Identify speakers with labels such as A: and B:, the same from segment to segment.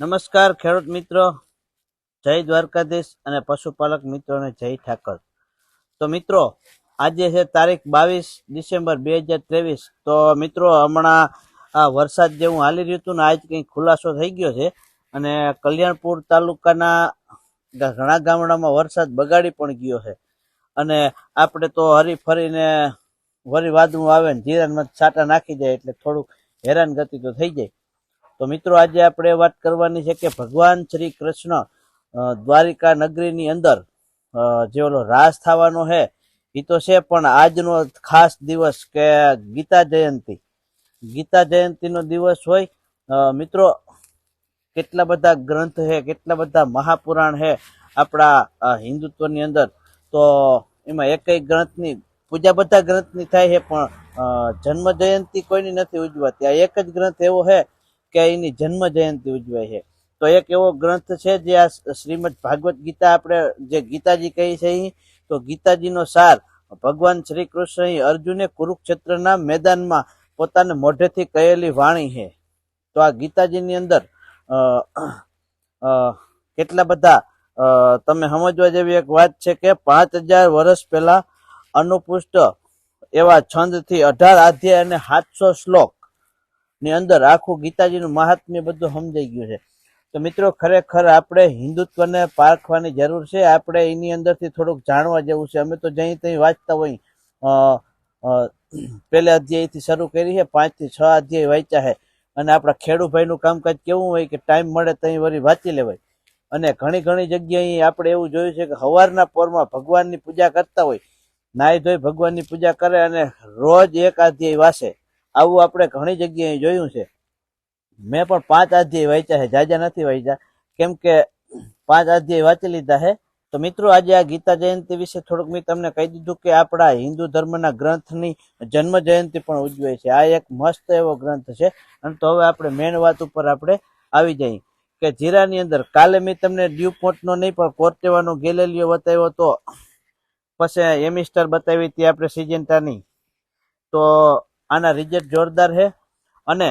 A: નમસ્કાર, ખેડૂત મિત્રો. જય દ્વારકાધીશ અને પશુપાલક મિત્રોને જય ઠાકર. તો મિત્રો, આજે છે તારીખ બાવીસ ડિસેમ્બર બે હજાર ત્રેવીસ. તો મિત્રો, હમણાં આ વરસાદ જેવું હાલી રહ્યું હતું ને, આજ કંઈક ખુલાસો થઈ ગયો છે. અને કલ્યાણપુર તાલુકાના ઘણા ગામડામાં વરસાદ બગાડી પણ ગયો છે. અને આપણે તો હરી ફરીને, વરી વાદળું આવે ને જીરાનમાં છાંટા નાખી જાય એટલે થોડુંક હેરાનગતિ તો થઈ જાય. તો મિત્રો, આજે આપણે વાત કરવાની છે કે ભગવાન શ્રી કૃષ્ણ દ્વારિકા નગરીની અંદર જે ઓલો રાસ થવાનો છે એ તો છે, પણ આજનો ખાસ દિવસ કે ગીતા જયંતિ. ગીતા જયંતિનો દિવસ હોય મિત્રો, કેટલા બધા ગ્રંથ છે, કેટલા બધા મહાપુરાણ છે આપણા હિન્દુત્વની અંદર. તો એમાં એક એક ગ્રંથની, પૂજા બધા ગ્રંથની થાય છે, પણ જન્મ જયંતિ કોઈની નથી ઉજવાતી. આ એક જ ગ્રંથ એવો છે કે એની જન્મ જયંતિ ઉજવાય છે. તો એક એવો ગ્રંથ છે જે આ શ્રીમદ ભાગવત ગીતા આપણે જે ગીતાજી કહી છે તો ગીતાજીનો સાર ભગવાન શ્રી કૃષ્ણ અર્જુને કુરુક્ષેત્રના મેદાનમાં પોતાને મોઢેથી કહેલી વાણી છે. તો આ ગીતાજીની અંદર કેટલા બધા તમે સમજવા જેવી એક વાત છે કે પાંચ હજાર વર્ષ પહેલા અનુપુષ્ટ એવા છંદથી અઢાર અધ્યાય અને સાતસો શ્લોક ની અંદર આખું ગીતાજીનું મહાત્મ્ય બધું સમજાઈ ગયું છે. તો મિત્રો, ખરેખર આપણે હિન્દુત્વને પારખવાની જરૂર છે. આપણે એની અંદરથી થોડુંક જાણવા જેવું છે. અમે તો જઈ ત્યાં વાંચતા હોય પહેલા અધ્યાયથી શરૂ કરી છે. પાંચથી છ અધ્યાય વાંચ્યા છે. અને આપણા ખેડૂભાઈનું કામકાજ કેવું હોય કે ટાઈમ મળે ત્યાં વળી વાંચી લેવાય. અને ઘણી ઘણી જગ્યાએ આપણે એવું જોયું છે કે સવારના પોરમાં ભગવાનની પૂજા કરતા હોય. નાહી ધોઈ ભગવાનની પૂજા કરે અને રોજ એક અધ્યાય વાંચે. આવું આપણે ઘણી જગ્યાએ જોયું છે. મેં પણ પાંચ અધ્યાય વાંચ્યા છે, જાજા નથી વાંચ્યા. કેમ કે પાંચ અધ્યાય વાંચી લીધા છે. તો મિત્રો, આજે આ ગીતા જયંતિ વિશે થોડુંક મેં તમને કહી દીધું કે આપણા હિન્દુ ધર્મના ગ્રંથની જન્મ જયંતિ પણ ઉજવે છે. આ એક મસ્ત એવો ગ્રંથ છે. અને તો હવે આપણે મેન વાત ઉપર આપણે આવી જઈએ. કે જીરાની અંદર, કાલે મેં તમને ડ્યુ પોન્ટનો નહીં, પણ કોર્ટેવાનો ગેલેલિયો બતાવ્યો તો પછી એમિસ્ટર બતાવી હતી આપણે સિજન્ટાની. તો આના રિઝલ્ટ જોરદાર છે. અને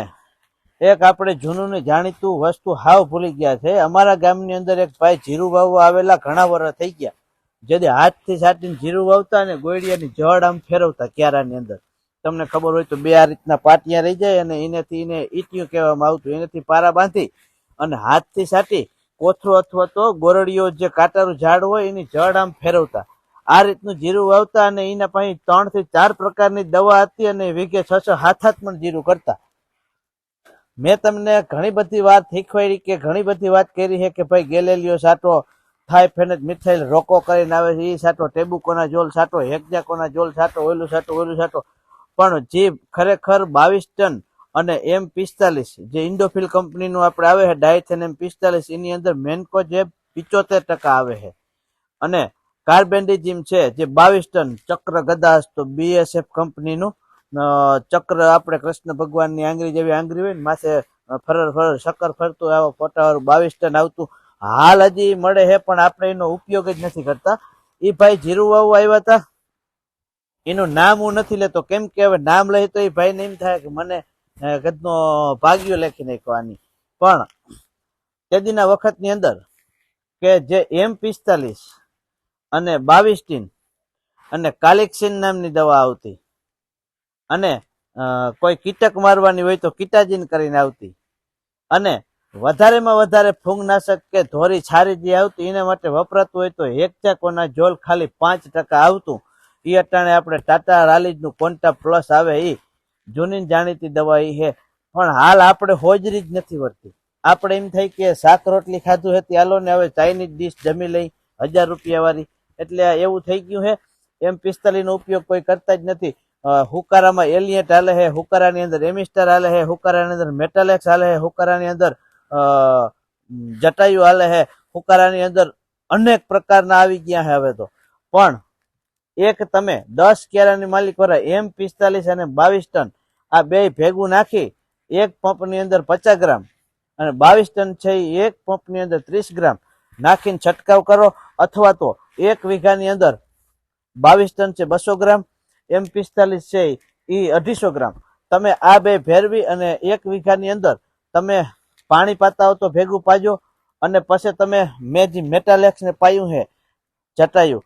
A: એક આપણે જૂનું જાણીતું વસ્તુ હાવ ભૂલી ગયા છે. અમારા ગામની અંદર એક ભાઈ જીરું વાવવા આવેલા ઘણા વર્ષ થઈ ગયા. જેથી હાથથી સાટીને જીરું વાવતા અને ગોળિયાની જડ આમ ફેરવતા ક્યારાની અંદર. તમને ખબર હોય તો બે આ રીતના પાટિયા રહી જાય અને એનેથી એને ઈટિયું કહેવામાં આવતું. એનાથી પારા બાંધી અને હાથથી સાટી કોથરો અથવા તો ગોરડીઓ જે કાંટારું ઝાડ હોય એની જડ આમ ફેરવતા. આ રીતનું જીરું વાવતા અને એના પાસે ત્રણથી ચાર પ્રકારની દવા હતી અને વીઘે છ છ હાથ હાથ પણ જીરું કરતા. મેં તમને ઘણી બધી વાત શીખવાડી કે ઘણી બધી વાત કરી છે કે ભાઈ ગેલેલિયો સાટો થાય ફેનેટ મિથાઈલ રોકો કરીને આવે છે એ સાટો ટેબુકોના જોલ સાટો, હેક્જાકોના જોલ સાટો, ઓયલું સાટો ઓયલું સાટો. પણ જે ખરેખર બાવીસ ટન અને એમ પિસ્તાલીસ જે ઇન્ડોફિલ કંપનીનું આપણે આવે છે, ડાયથેન એમ પિસ્તાલીસ, એની અંદર મેનકો જે પિચોતેર ટકા આવે છે. અને કાર્બેન્ડિજિમ છે, જે બાવીસ ટન ચક્ર ગદાસ, તો બીએસએફ કંપનીનું ચક્ર આપણે કૃષ્ણ ભગવાનની આંગળી જેવી આંગળી હોય ને, માથે ફરર ફરર, શક્કર ફરતું, આવો ફોટાવાળું બાવીસ ટન આવતું. હાલ હજી મળે છે, પણ આપણે એનો ઉપયોગ જ નથી કરતા. એ ભાઈ જીરું વાવું આવ્યા હતા. એનું નામ હું નથી લેતો, કેમ કે હવે નામ લઈ તો એ ભાઈને એમ થાય કે મને કદનો ભાગ્યો લખી નાખવાની પણ તેદીના વખતની અંદર, કે જે એમ પિસ્તાલીસ અને બાવિસ્ટીન અને કાલિક્સિન નામની દવા આવતી. અને કોઈ કીટક મારવાની હોય તો કીટાજીન કરીને આવતી. અને વધારેમાં વધારે ફૂગનાશક કે ધોરી છારી જે આવતી એના માટે વપરાતું હોય તો હેક્ચાકોના જોલ ખાલી પાંચ ટકા આવતું. એ અટાણે આપણે ટાટા રાલીજનું કોન્ટા પ્લસ આવે એ જૂની જાણીતી દવા એ છે પણ હાલ આપણે હોજરી જ નથી વળતી આપણે એમ થઈ કે શાક રોટલી ખાધું હતી હાલો ને હવે ચાઇનીઝ ડીશ જમી લઈ હજાર રૂપિયા વાળી એટલે એવું થઈ ગયું છે. એમ પિસ્તાલીસ નો ઉપયોગ કોઈ કરતા જ નથી. હુકારામાં એલિયટ હાલે છે, હુકારાની અંદર એમિસ્ટર હાલે છે, હુકારાની અંદર મેટાલેક્સ હાલે છે, હુકારાની અંદર જટાયુ હાલે છે, હુકારાની અંદર અનેક પ્રકારના આવી ગયા છે હવે તો. પણ એક તમે દસ કેરાની માલિક વરા એમ પિસ્તાલીસ અને બાવીસ ટન, આ બે ભેગું નાખી, એક પંપની અંદર પચાસ ગ્રામ અને બાવીસ ટન છે એક પંપની અંદર ત્રીસ ગ્રામ, નાખીને છંટકાવ કરો અથવા તો એક વીઘાની અંદર બાવીસ ટન છે બસો ગ્રામ, એમ પિસ્તાલીસ છે એ અઢીસો ગ્રામ. તમે આ બે ભેરવી અને એક વીઘાની અંદર તમે પાણી પાતા હો તો ભેગું પાજો અને પછી તમે મેં જે મેટાલેક્સને પાયું છે જટાયું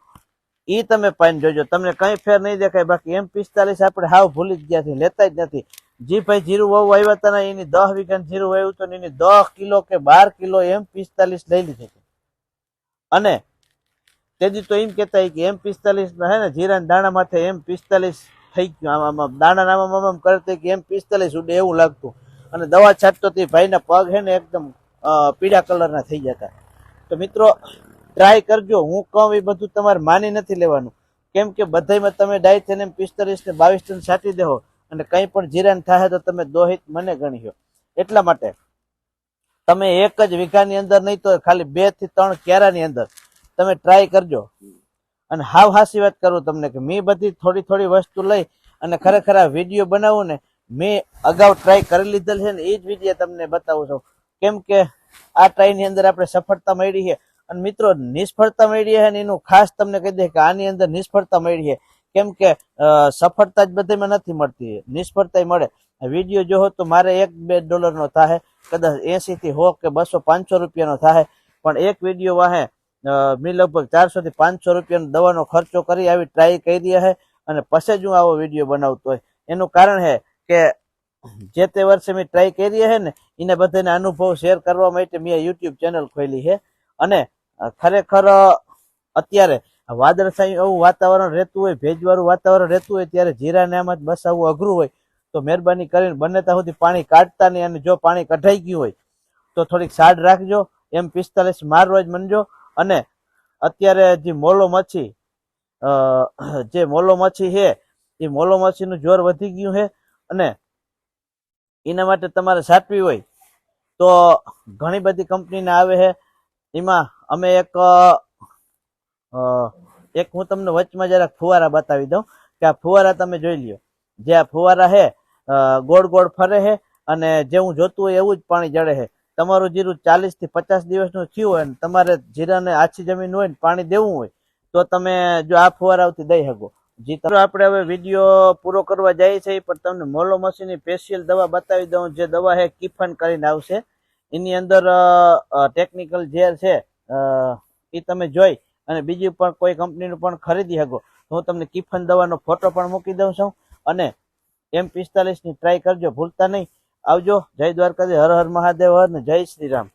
A: એ તમે પાઈને જોજો. તમને કંઈ ફેર નહીં દેખાય, બાકી એમ પિસ્તાલીસ આપણે હાવ ભૂલી જ ગયા છે લેતા જ નથી. જી ભાઈ, જીરું વાવું આવ્યા હતા ને, એની દસ વીઘા જીરું વાવ્યું ને, એની દસ કિલો કે બાર કિલો એમ પિસ્તાલીસ લઈ લીધી અને તેથી તો એમ કહેતા કે એમ પિસ્તાલીસ હે ને જીરા દાણા માથે એમ પિસ્તાલીસ થઈ ગયું. આમ આમ આમ દાણા આમ આમ કરતી કે એમ પિસ્તાલીસ ઉડે એવું લાગતું. અને દવા છાંટતો તે ભાઈના પગ હે ને એકદમ પીળા કલરના થઈ જતા. તો મિત્રો ટ્રાય કરજો. હું કહું એ બધું તમારે માની નથી લેવાનું. કેમ કે બધાયમાં તમે ડાયથેનિયમ પિસ્તાલીસ ને બાવીસ ટન છાંટી દેહો અને કંઈ પણ જીરાન થાય તો તમે દોહિત મને ગણ્યો એટલા માટે, તમે એક જ વીઘાની અંદર નહીં તો ખાલી બેથી ત્રણ કેરાની અંદર તમે ટ્રાય કરજો. અને હાવ હાસી વાત કરું તમને કે મેં બધી થોડી થોડી વસ્તુ લઈ અને ખરેખર આ વીડિયો બનાવું ને મેં અગાઉ ટ્રાય કરી લીધેલ છે ને એ જ વીડિયો તમને બતાવું છું. કેમ કે આ ટ્રાયની અંદર આપણે સફળતા મળી છે અને મિત્રો નિષ્ફળતા મળી છે ને એનું ખાસ તમને કહી દે કે આની અંદર નિષ્ફળતા મળી છે. કેમ કે સફળતા જ બધામાં નથી મળતી. નિષ્ફળતા મળે. વીડિયો જોવો તો મારે એક બે ડોલરનો થાય કદાચ એસી થી સો કે બસો પાંચસો રૂપિયાનો થાય પણ એક વીડિયો વાહે મેં લગભગ ચારસો થી પાંચસો રૂપિયાનો દવાનો ખર્ચો કરી આવી ટ્રાય કરી છે અને પછી જ હું આવો વીડિયો બનાવતો હોય. એનું કારણ છે કે જે તે વર્ષે મેં ટ્રાય કરી છે ને, એને બધાને અનુભવ શેર કરવા માટે મેં યુટ્યુબ ચેનલ ખોલી છે અને ખરેખર અત્યારે વાદળછાયું એવું વાતાવરણ રહેતું હોય, ભેજવાળું વાતાવરણ રહેતું હોય, ત્યારે જીરાને આમ જ બસાવવું અઘરું હોય, તો મહેરબાની કરીને બને ત્યાં સુધી પાણી કાઢતા નહીં અને જો પાણી કઢાઈ ગયું હોય, તો થોડીક સાડ રાખજો, એમ પિસ્તાલીસ માર રોજ મનજો અને અત્યારે જે મોલો મચ્છી જે મોલો મચ્છી છે, એ મોલો મચ્છીનું જોર વધી ગયું છે અને એના માટે તમારે સાચવી હોય તો ઘણી બધી કંપનીને આવે છે. એમાં અમે એક એક હું તમને વચમાં જરાક ફુવારા બતાવી દઉં કે આ ફુવારા તમે જોઈ લ્યો. જે આ ફુવારા છે ગોળ ગોળ ફરે છે અને જેવું જોતું હોય એવું જ પાણી જડે છે. તમારું જીરું ચાલીસથી પચાસ દિવસનું થયું હોય તમારે જીરાને આછી જમીન હોય ને પાણી દેવું હોય, તો તમે જો આ ફુવારાઓથી દઈ શકો. જી આપણે હવે વીડિયો પૂરો કરવા જઈએ છીએ પણ તમને મોલો મશીનની સ્પેશિયલ દવા બતાવી દઉં, જે દવા છે કિફન કરીને આવશે. એની અંદર ટેકનિકલ ઝેર છે એ તમે જોઈ અને બીજી પણ કોઈ કંપનીનું પણ ખરીદી શકો. હું તમને કિફન દવાનો ફોટો પણ મૂકી દઉં છું અને એમ પિસ્તાલીસની ટ્રાય કરજો, ભૂલતા નહીં. આવજો. જય દ્વારકાથી હર હર મહાદેવ. હર ને જય શ્રી રામ.